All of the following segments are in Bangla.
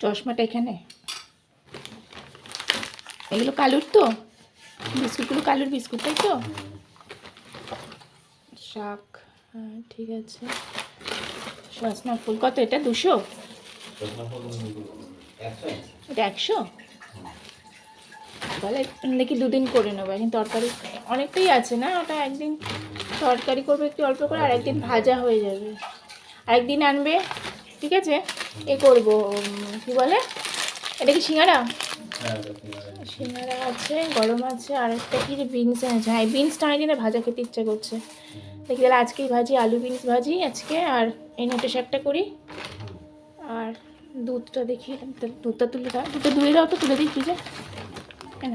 চশমাটা এখানে? এগুলো কালুর তো? বিস্কুটগুলো কালুর বিস্কুট তাই তো? শাক হ্যাঁ ঠিক আছে। সজনা ফুল কত এটা? দুশো? এটা একশো? তাহলে দেখি দুদিন করে নেব একদিন তরকারি অনেকটাই আছে না? ওটা একদিন তরকারি করবে একটু অল্প করে আর একদিন ভাজা হয়ে যাবে। আরেকদিন আনবে? ঠিক আছে? এ করব কি বলে? এটা কি সিঙ্গারা? সিঙ্গারা। আছে গরম আছে আর একটা কি বিনস আছে হ্যাঁ বিনসটা অনেকদিন ধরে ভাজা খেতে ইচ্ছা করছে। দেখি তাহলে আজকেই ভাজি আলু বিনস ভাজি আজকে আর এই নোটে শাকটা করি। আর দুধটা দেখি দুধটা তুলে দাও দুধটা ধুয়ে দাও তো তুলে দিই ফ্রিজে। কেন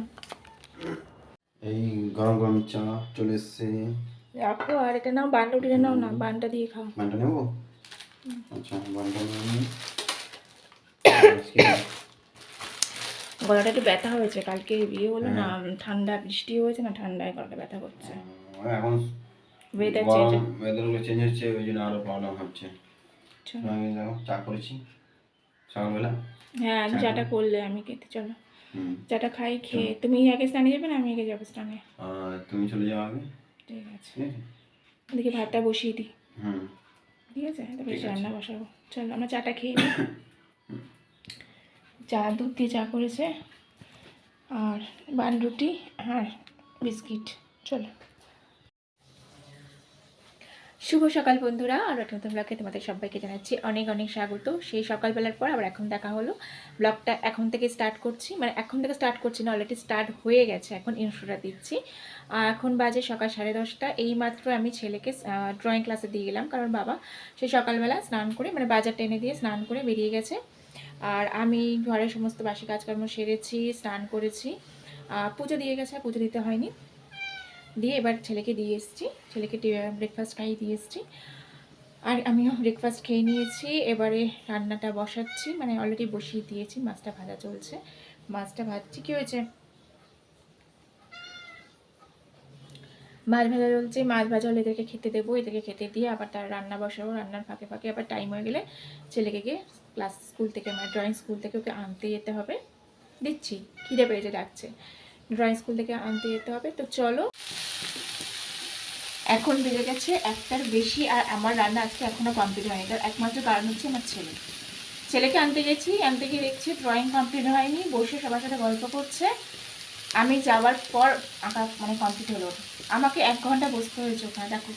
এই গরম গরম চা চলে এসছে। রাখো আর এটা নাও বানটা উঠে নাও না বানটা দিয়ে খাও। বানটা নেব? গলাটা একটু ব্যথা হয়েছে কালকে বিয়ে হলো না ঠান্ডা বৃষ্টি হয়েছে না ঠান্ডায় গলাটা ব্যথা করছে। এখন ওয়েদার গরম চেঞ্জ ওয়েদারগুলো চেঞ্জ হচ্ছে ওই জন্য আরও প্রবলেম হচ্ছে। আমি চা করেছি। সকালবেলা। হ্যাঁ আমি চাটা করলে আমি খেতে চলো। চাটা খাই খেয়ে তুমি আগে স্নানে যাবে না? আমি আগে যাব স্নানে। তুমি চলে যাও আগে। ঠিক আছে। ঠিক আছে। দেখি ভাতটা বসিয়ে দিই। হুম। ঠিক আছে তারপরে রান্না বসাবো। চলো আমরা চাটা খেয়ে নিই। চা দুধ দিয়ে চা করেছে। আর বান রুটি আর বিস্কিট। চলো। শুভ সকাল বন্ধুরা আর নতুন ব্লগে তোমাদের সবাইকে জানাচ্ছি অনেক অনেক স্বাগত। সেই সকালবেলার পর আবার এখন দেখা হলো। ব্লগটা এখন থেকে স্টার্ট করছি মানে এখন থেকে স্টার্ট করছি না অলরেডি স্টার্ট হয়ে গেছে, এখন ইনস্টোটা দিচ্ছি। আর এখন বাজে সকাল সাড়ে দশটা এই মাত্র আমি ছেলেকে ড্রয়িং ক্লাসে দিয়ে গেলাম, কারণ বাবা সে সকালবেলা স্নান করে মানে বাজার টেনে দিয়ে স্নান করে বেরিয়ে গেছে। আর আমি ঘরের সমস্ত বাসি কাজকর্ম সেরেছি, স্নান করেছি। পুজো দিয়ে গেছে, পুজো দিতে হয়নি। দিয়ে এবার ছেলেকে দিয়ে এসেছি। ছেলেকে ব্রেকফাস্ট খাইয়ে দিয়ে এসেছি। আর আমিও ব্রেকফাস্ট খেয়ে নিয়েছি। এবারে রান্নাটা বসাচ্ছি। মানে অলরেডি বসিয়ে দিয়েছি। মাছটা ভাজা চলছে। মাছটা ভাজছি। কী হয়েছে? মাছ ভাজা চলছে। মাছ ভাজা হলে এদেরকে খেতে দেবো। এদেরকে খেতে দিয়ে আবার তার রান্না বসাবো। রান্নার ফাঁকে ফাঁকে আবার টাইম হয়ে গেলে ছেলেকে গিয়ে ক্লাস স্কুল থেকে মানে ড্রয়িং স্কুল থেকে ওকে আনতে যেতে হবে। দিচ্ছি। খিদে পেয়েছে, ডাকছে। ড্রয়িং স্কুল থেকে আনতে যেতে হবে। তো চলো, এখন বেজে গেছে একটার বেশি আর আমার রান্না আজকে এখনও কমপ্লিট হয়নি। তার একমাত্র কারণ হচ্ছে আমার ছেলে। ছেলেকে আনতে গেছি, আনতে গিয়ে দেখছি ড্রয়িং কমপ্লিট হয়নি, বসে সবার সাথে গল্প করছে। আমি যাওয়ার পর আঁকা মানে কমপ্লিট হলো। আমাকে এক ঘণ্টা বসতে হয়েছে ওখানে। দেখো,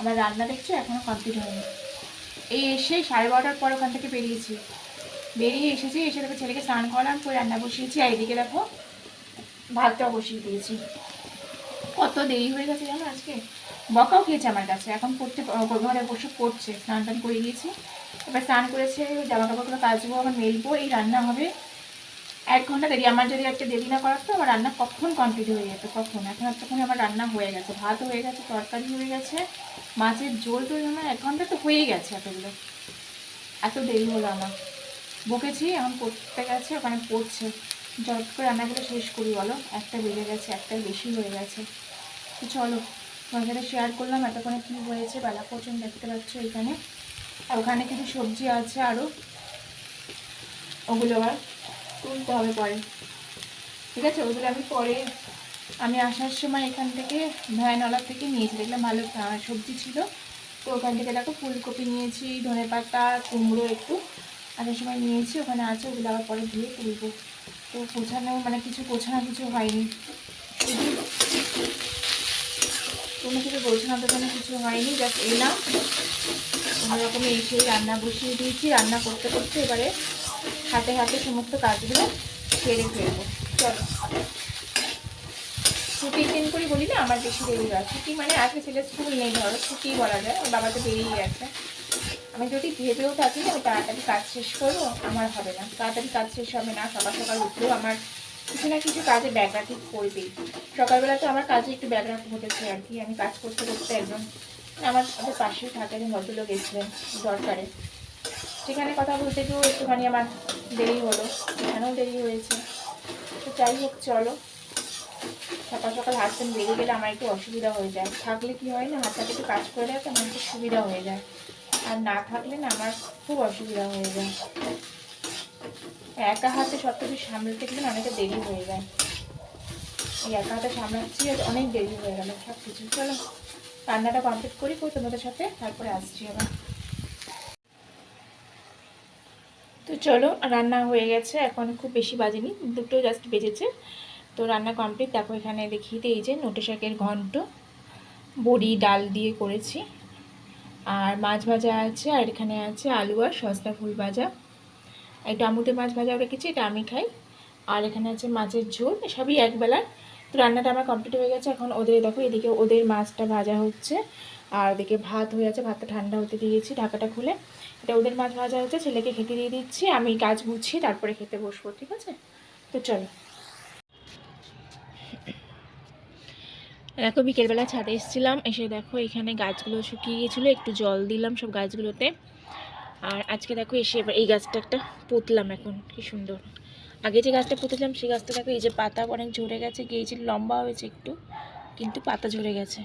আমার রান্না দেখছ এখনও কমপ্লিট হয়নি। এই এসে সাড়ে বারোটার পর ওখান থেকে বেরিয়েছি। বেরিয়ে এসেছি, এসে দেখো ছেলেকে স্নান করালাম, করে রান্না বসিয়েছি। আর এদিকে দেখো ভাতটাও বসিয়ে দিয়েছি। কত দেরি হয়ে গেছে জানো আজকে? বকাও খেয়েছে আমার কাছে, এখন পড়তে ঘরে বসে করছে স্নান টান করে দিয়েছি এবার স্নান করেছে জামা কাপড়গুলো কাচবো, আবার মেলবো, এই রান্না হবে। এক ঘণ্টা দেরি, আমার যদি একটা দেরি না করার তো আমার রান্না কখন কমপ্লিট হয়ে যেত, কখন? এখন তখন আমার রান্না হয়ে গেছে ভাত হয়ে গেছে, তরকারি হয়ে গেছে, মাছের ঝোল তো আমার এক ঘণ্টা তো হয়েই গেছে এতগুলো। এত দেরি হলো আমার। বকেছি, এখন করতে গেছে, ওখানে পড়ছে। জট করে রান্নাগুলো শেষ করি, বলো? একটা বেজে গেছে, একটা বেশি হয়ে গেছে। তো চলো, তোমার শেয়ার করলাম এতক্ষণে কী হয়েছে বেলা পর্যন্ত দেখতে পাচ্ছ এখানে। আর ওখানে কিছু সবজি আছে আরও ওগুলো আবার তুলতে হবে পরে। ঠিক আছে? ওগুলো আমি পরে, আমি আসার সময় এখান থেকে ভ্যানওয়ালা থেকে নিয়েছি। দেখলাম ভালো সবজি ছিল। তো ওখান থেকে দেখো ফুলকপি নিয়েছি ধনে পাতা কুমড়ো একটু আসার সময় নিয়েছি। ওখানে আছে, ওগুলো আবার পরে ধুয়ে তুলবো। তো গোছানো মানে কিছু গোছানো কিছু হয়নি। কোনো কিছু গোছানো টোছানো কিছু হয়নি জাস্ট এলাম। কোনোরকমে এসেই রান্না বসিয়ে দিয়েছি। রান্না করতে করতে এবারে হাতে হাতে সমস্ত কাজগুলো সেরে ফেলব। চলো। ছুটির দিন করে বলি না, আমার বেশি দেরি হয় ছুটি মানে আজকে ছেলে স্কুল নেই, ধরো, ছুটি বলা যায় বাবা তো বেরিয়ে গেছে। আমি যদি ভেবেও থাকি, আমি তাড়াতাড়ি কাজ শেষ করব, আমার হবে না। তাড়াতাড়ি কাজ শেষ হবে না, সকাল সকাল উঠলেও আমার কিছু না কিছু কাজে ব্যাঘাত করবেই সকালবেলা তো আমার কাজে একটু ব্যাঘাত ঘটেছে আর কি। আমি কাজ করতে করতে একদম আমার আমাদের পাশেই থাকেন ভদ্রলোক এসেছিলেন দরকারে। সেখানে কথা বলতে গিয়েও একটুখানি আমার দেরি হলো, এখানেও দেরি হয়েছে। তো যাই হোক, চলো। সকাল সকাল হাজব্যান্ড বেরিয়ে গেলে আমার একটু অসুবিধা হয়ে যায়। থাকলে কি হয় না হাতটাকে একটু কাজ করে দেয় তো আমার একটু সুবিধা হয়ে যায়। আর না থাকলে না আমার খুব অসুবিধা হয়ে যায়। একা হাতে সব কিছু সামলাতে গেলে অনেকটা দেরি হয়ে যায়। এই একা হাতে সামলাচ্ছি অনেক দেরি হয়ে গেল সব কিছু চলো, রান্নাটা কমপ্লিট করি কই তোমাদের সাথে তারপরে আসছি আবার। তো চলো, রান্না হয়ে গেছে, এখন খুব বেশি বাজেনি, দুটো জাস্ট বেজেছে। তো রান্না কমপ্লিট দেখো এখানে দেখিয়ে এই যে নোটে শাকের ঘন্ট, বড়ি, ডাল দিয়ে করেছি। আর মাছ ভাজা আছে, আর এখানে আছে আলু আর সস্তা ফুল ভাজা। একটা আমুতে মাছ ভাজাও রেখেছি, এটা আমি খাই। আর এখানে আছে মাছের ঝোল, সবই একবেলার। তো রান্নাটা আমার কমপ্লিট হয়ে গেছে, এখন ওদের দেখো এদিকে ওদের মাছটা ভাজা হচ্ছে। আর ওদিকে ভাত হয়ে আছে, ভাতটা ঠান্ডা হতে দিয়েছি ঢাকাটা খুলে। এটা ওদের মাছ ভাজা হচ্ছে, ছেলেকে খেতে দিয়ে দিচ্ছি, আমি কাজ গুছিয়ে তারপরে খেতে বসবো, ঠিক আছে? তো চলো। দেখো বিকেলবেলা ছাদে এসেছিলাম, এসে দেখো এখানে গাছগুলো শুকিয়ে গিয়েছিল, একটু জল দিলাম সব গাছগুলোতে। আর আজকে দেখো এসে এবার এই গাছটা একটা পুতলাম এখন, কি সুন্দর। আগে যে গাছটা পুঁতেছিলাম, সেই গাছটা দেখো এই যে পাতা অনেক ঝরে গেছে গিয়েছে লম্বা হয়েছে একটু, কিন্তু পাতা ঝরে গেছে।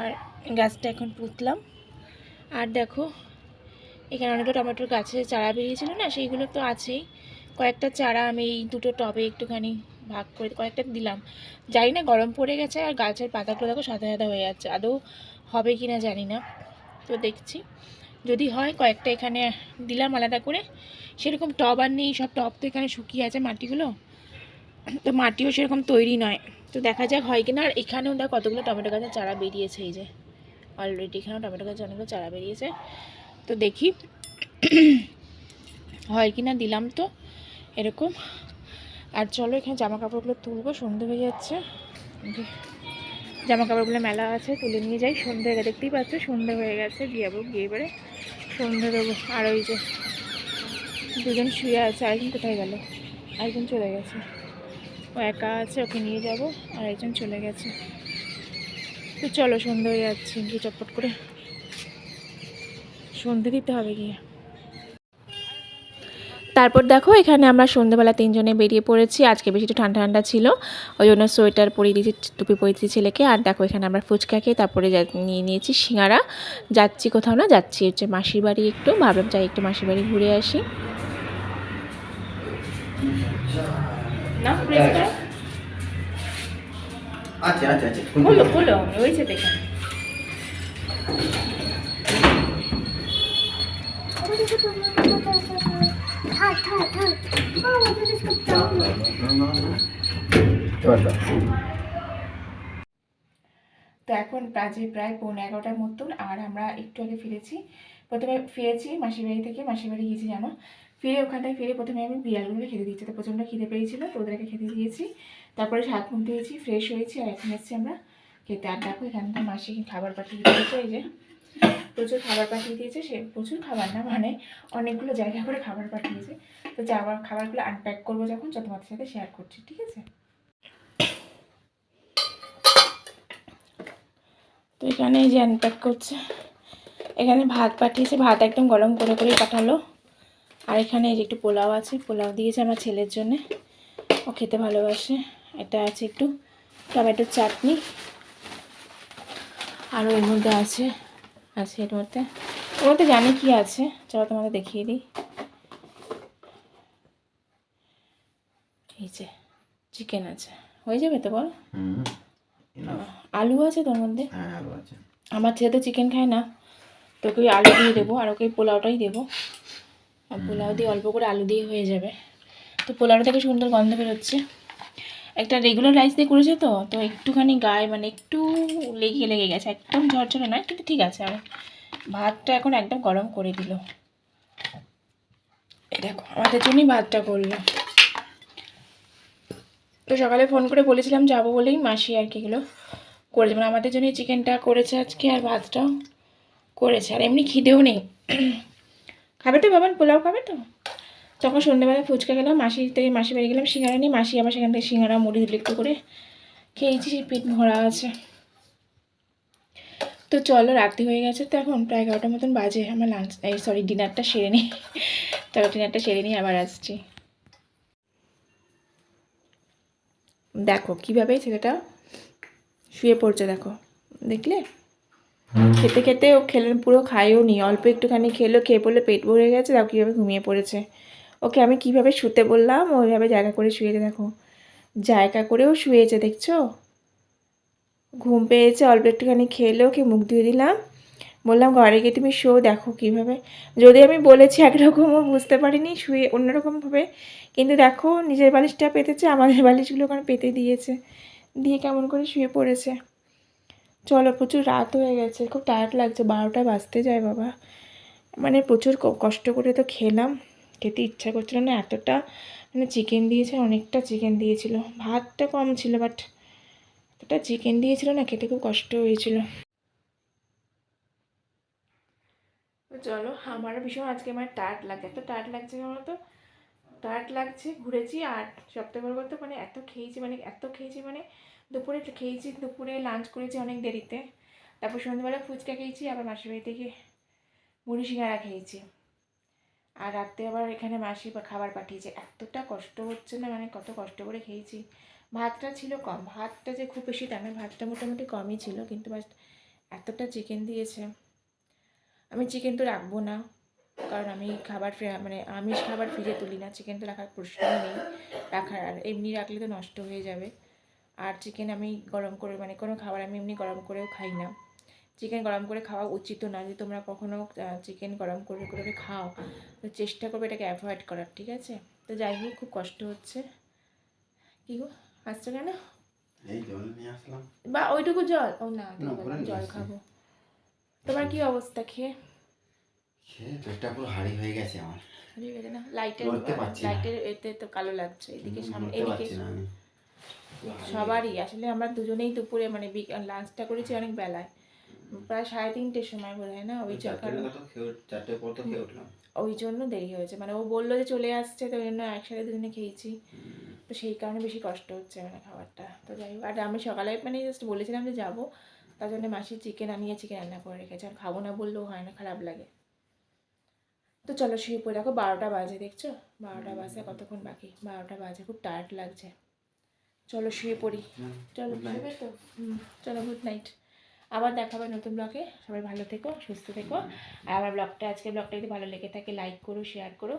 আর গাছটা এখন পুতলাম। আর দেখো, এখানে অনেকটা টমেটোর গাছে চারা বেরিয়েছিল না, সেইগুলো তো আছেই। কয়েকটা চারা আমি এই দুটো টবে একটুখানি ভাগ করে কয়েকটা দিলাম। জানি না গরম পড়ে গেছে আর গাছের পাতাগুলো দেখো সাদা সাদা হয়ে যাচ্ছে। আদৌ হবে কি না জানি না। তো দেখছি। যদি হয় কয়েকটা এখানে দিলাম আলাদা করে। সেরকম টব আর নেই, সব টব তো এখানে শুকিয়ে আছে মাটিগুলো। তো মাটিও সেরকম তৈরি নয়। তো দেখা যাক হয় কিনা। আর এখানেও দেখ কতগুলো টমেটো গাছের চারা বেরিয়েছে এই যে। অলরেডি এখানেও টমেটো গাছের অনেকগুলো চারা বেরিয়েছে। তো দেখি। হয় কি না দিলাম তো। এরকম। আর চলো এখানে জামা কাপড়গুলো তুলবো, সন্ধে হয়ে যাচ্ছে। জামা কাপড়গুলো মেলা আছে, তুলে নিয়ে যাই। সন্ধে হয়ে দেখতেই পাচ্ছ, সন্ধে হয়ে গেছে দিয়ে যাব গিয়ে এবারে সন্ধে দেবো। আর ওই যে দুজন শুয়ে আছে, আরেকজন কোথায় গেল? আরেকজন চলে গেছে। ও একা আছে, ওকে নিয়ে যাব, আর একজন চলে গেছে। তো চলো, সন্ধে হয়ে যাচ্ছে, গিয়ে চটপট করে সন্ধে দিতে হবে গিয়ে। তারপর দেখো এখানে আমরা সন্ধ্যেবেলা তিনজনে বেরিয়ে পড়েছি। আজকে বেশি একটু ঠান্ডা ঠান্ডা ছিল। ওই জন্য সোয়েটার পরিয়ে দিয়েছি টুপি পরিয়ে দিয়েছি ছেলেকে। আর দেখো এখানে আমরা ফুচকা খেয়ে তারপরে যা- নিয়ে নিয়েছি সিঙ্গারা। যাচ্ছি কোথাও না যাচ্ছি হচ্ছে মাসির বাড়ি একটু। ভাবলাম যাই একটু মাসির বাড়ি ঘুরে আসি। না আচ্ছা আচ্ছা আচ্ছা খুলো খুলো তো এখন বাজে প্রায় পৌনে এগারোটার মতন, আর আমরা একটু আগে ফিরেছি। প্রথমে ফিরেছি মাসির বাড়ি থেকে মাসির বাড়ি গিয়েছি জানো? ফিরে ওখানটায় ফিরে প্রথমে আমি বিড়ালগুলো খেতে দিয়েছি। তো প্রচণ্ড খিদে পেয়েছিল, তো ওদেরকে খেতে দিয়েছি। তারপরে হাত মুখ দিয়েছি ফ্রেশ হয়েছি, আর এখন এসেছি আমরা খেতে। আর দেখো এখানটা মাসি খাবার পাঠিয়ে দিয়েছে, এই যে। প্রচুর খাবার পাঠিয়ে দিয়েছে, সে প্রচুর খাবার না মানে অনেকগুলো জায়গা করে খাবার পাঠিয়েছে। তো যাওয়ার খাবারগুলো আনপ্যাক করব যখন যা তোমাদের সাথে শেয়ার করছি, ঠিক আছে? তো এখানে এই যে আনপ্যাক করছে, এখানে ভাত পাঠিয়েছে, ভাত একদম গরম করে করে পাঠালো। আর এখানে এই যে একটু পোলাও আছে, পোলাও দিয়েছে আমার ছেলের জন্যে, ও খেতে ভালোবাসে। এটা আছে একটু টমেটোর চাটনি। আরও এর মধ্যে আছে আছে এর মধ্যে। ওর মধ্যে জানি কি আছে। চলো তোমাদের দেখিয়ে দিই। এই যে চিকেন আছে। হয়ে যাবে তো বল. আলু আছে তোর মধ্যে? হ্যাঁ আমার ছেলে তো চিকেন খায় না। তোকে ওই আলু দিয়ে দেবো আর ওকে পোলাওটাই দেবো। আর পোলাও দিয়ে অল্প করে আলু দিয়ে হয়ে যাবে। তো পোলাওটা থেকে সুন্দর গন্ধ বেরোচ্ছে। একটা রেগুলার রাইস দিয়ে করেছে তো তো একটুখানি গায়ে মানে একটু লেগে লেগে গেছে, একদম ঝরঝরে না কিন্তু ঠিক আছে আর ভাতটা এখন একদম গরম করে দিল। দেখো, আমাদের জন্যই ভাতটা করল। তো সকালে ফোন করে বলেছিলাম যাব বলেই মাসি আর কি এগুলো করে দেবেন আমাদের জন্য চিকেনটা করেছে আজকে আর ভাতটাও করেছে, আর এমনি খিদেও নেই। খাবে তো বাবান, পোলাও খাবে তো? তখন সন্ধ্যেবেলা ফুচকা গেলাম মাসি থেকে মাসি বাড়ি গেলাম, সিঙ্গারা নিয়ে, মাসি আবার সেখান থেকে সিঙ্গারা, মুড়ি দিল একটু করে খেয়েছি, সেই পেট ভরা আছে। তো চলো, রাত্রি হয়ে গেছে, তো এখন প্রায় এগারোটার মতন বাজে, আমার লাঞ্চ এই সরি ডিনারটা সেরে নিই তবে ডিনারটা সেরে নিয়ে আবার আসছি। দেখো, কীভাবে ছেলেটা শুয়ে পড়ছে, দেখো, দেখলে? খেতে খেতে ও খেলে, পুরো খায়ও নি, অল্প একটুখানি খেলো, খেয়ে পড়লে পেট ভরে গেছে, তাও কীভাবে ঘুমিয়ে পড়েছে। ওকে আমি কীভাবে শুতে বললাম? ওইভাবে জায়গা করে শুয়েছে দেখো। জায়গা করেও শুয়েছে দেখছ? ঘুম পেয়েছে, অল্প একটুখানি খেলে, ওকে মুখ ধুয়ে দিলাম। বললাম, ঘরে গিয়ে তুমি শো, দেখো কীভাবে। যদি আমি বলেছি একরকম, ও বুঝতে পারিনি, শুয়ে অন্যরকমভাবে। কিন্তু দেখো, নিজের বালিশটা পেতেছে, আমাদের বালিশগুলো ওখানে পেতে দিয়েছে। দিয়ে কেমন করে শুয়ে পড়েছে। চলো, প্রচুর রাত হয়ে গেছে, খুব টায়ার্ড লাগছে, বারোটা বাজতে যায়, বাবা। মানে প্রচুর কষ্ট করে তো খেলাম। খেতে ইচ্ছা করছিল না, এতটা মানে চিকেন দিয়েছে, অনেকটা চিকেন দিয়েছিল। ভাতটা কম ছিল বাট এতটা চিকেন দিয়েছিল না, খেতে খুব কষ্ট হয়েছিল। তো চলো, আমারও ভীষণ আজকে আমার টাট লাগছে। এত টাট লাগছে কেমন তো? টাট লাগছে, ঘুরেছি আর সপ্তাহে বড় কথা মানে এত খেয়েছি মানে এত খেয়েছি মানে দুপুরে খেয়েছি, দুপুরে লাঞ্চ করেছি অনেক দেরিতে। তারপর সন্ধ্যেবেলা ফুচকা খেয়েছি, আবার মাসির বাড়ি থেকে মুড়ি সিঙ্গারা খেয়েছি। আর রাত্রে আবার এখানে মাসি খাবার পাঠিয়েছে। এতটা কষ্ট হচ্ছে না মানে কত কষ্ট করে খেয়েছি। ভাতটা ছিল কম। ভাতটা যে খুব বেশি না ভাতটা মোটামুটি কমই ছিল, কিন্তু এতটা চিকেন দিয়েছে। আমি চিকেন তো রাখব না, কারণ আমি খাবার ফ্রি- মানে আমিষ খাবার ফ্রিজে তুলি না। চিকেন তো রাখার প্রশ্নই নেই রাখার, আর এমনি রাখলে তো নষ্ট হয়ে যাবে। আর চিকেন আমি গরম করে মানে কোনো খাবার আমি এমনি গরম করেও খাই না। চিকেন গরম করে খাওয়া উচিত না যদি তোমরা কখনো চিকেন গরম করে করে খাও তো চেষ্টা করবে এটাকে অ্যাভয়েড করার ঠিক আছে? তো যাই হোক খুব কষ্ট হচ্ছে। কী গো? আসছো কেন? বা ওইটুকু জল? ও না জল খাব। তোমার কি অবস্থা খেয়ে? খেয়ে পেটটা পুরো হাড়ি হয়ে গেছে আমার। ঠিক আছে না? লাইটের। লাইটের এতে তো কালো লাগছে এদিকে সামনে এদিকে সবারই আসলে আমরা দুজনেই দুপুরে মানে লাঞ্চটা করেছি অনেক বেলায়। প্রায় সাড়ে তিনটের সময় বোধ হয় না? ওই ওই জন্য দেরি হয়েছে। মানে ও বলল যে চলে আসছে তো ওই জন্য একসাথে দুজনে খেয়েছি। তো সেই কারণে বেশি কষ্ট হচ্ছে মানে খাবারটা। তো যাই হোক আর আমি সকালে মানে জাস্ট বলেছিলাম যে যাব। তার জন্য মাসি চিকেন আনিয়ে চিকেন রান্না করে রেখেছে। আর খাব না বললেও হয় না খারাপ লাগে। তো চলো শুয়ে পড়ে দেখো বারোটা বাজে দেখছ? বারোটা বাজে কতক্ষণ বাকি? বারোটা বাজে খুব টায়ার্ড লাগছে। চলো শুয়ে পড়ি। চলো তো? হুম, চলো গুড নাইট আবার দেখা হবে নতুন ব্লগে সবাই ভালো থেকো, সুস্থ থেকো। আর আমার ব্লগটা আজকে ব্লগটা যদি ভালো লেগে থাকে লাইক করো শেয়ার করো।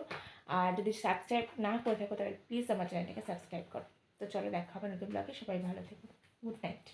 আর যদি সাবস্ক্রাইব না করে থাকো, তাহলে প্লিজ আমার চ্যানেলটাকে সাবস্ক্রাইব করো। তো চলো, দেখা হবে নতুন ব্লগে সবাই ভালো থেকো। Good night